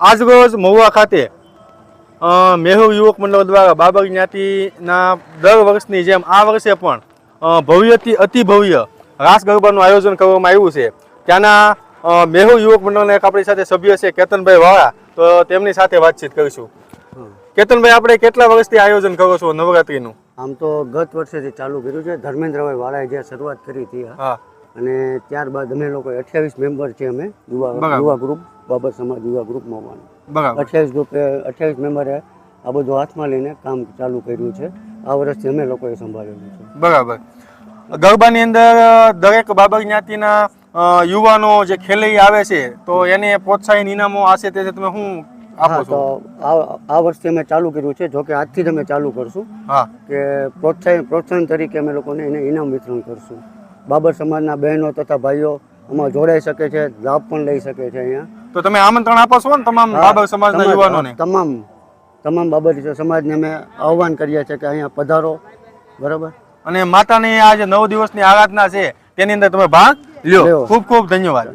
આજરોજ મહુવા ખાતે મેહુ યુવક મંડળ દ્વારા બાબર જ્ઞાતિના દર વર્ષની જેમ આ વર્ષે પણ ભવ્યથી અતિ ભવ્ય રાસ ગરબાનું આયોજન કરવામાં આવ્યું છે. ત્યાંના મેહુ યુવક મંડળના એક આપણી સાથે સભ્ય છે કેતનભાઈ વાળા. તો તેમની સાથે વાતચીત કરીશું. કેતનભાઈ આપણે કેટલા વર્ષથી આયોજન કરો છો નવરાત્રીનું? આમ તો ગત વર્ષેથી ચાલુ કર્યું છે. ધર્મેન્દ્રભાઈ વાળાએ જે શરૂઆત કરી હતી હા. અને ત્યારબાદ અમે લોકો અઠ્યાવીસ મેમ્બર છે અમે યુવા યુવા ગ્રુપ બાબર સમાજ યુવા ગ્રુપમાં પણ. અઠ્યાવીસ ગ્રુપે અઠ્યાવીસ મેમ્બરે આ બધું હાથમાં લઈને કામ ચાલુ કર્યું છે. આ વર્ષથી અમે લોકોએ સંભાળેલું છે. બરાબર. ગરબાની અંદર દરેક બાબર જ્ઞાતિના યુવાનો જે ખેલૈયા આવે છે તો એને પ્રોત્સાહન ઇનામો આશે તે તમે શું હા તો આ વર્ષથી અમે ચાલુ કર્યું છે જોકે આજથી જ અમે ચાલુ કરશું કે પ્રોત્સાહન પ્રોત્સાહન તરીકે અમે લોકોને એને ઇનામ વિતરણ કરશું. બાબર સમાજના બહેનો તથા ભાઈઓ આમાં જોડાઈ શકે છે લાભ પણ લઈ શકે છે અહીંયા. તો તમે આમંત્રણ આપો છો ને તમામ બાબર સમાજના તમામ- યુવાનોને? તમામ તમામ બાબર સમાજને અમે આહવાન કરીએ છીએ કે અહીંયા પધારો બરાબર? અને માતાની આ જે નવ દિવસની આરાધના છે તેની અંદર તમે ભાગ લ્યો. ખૂબ ખૂબ ધન્યવાદ.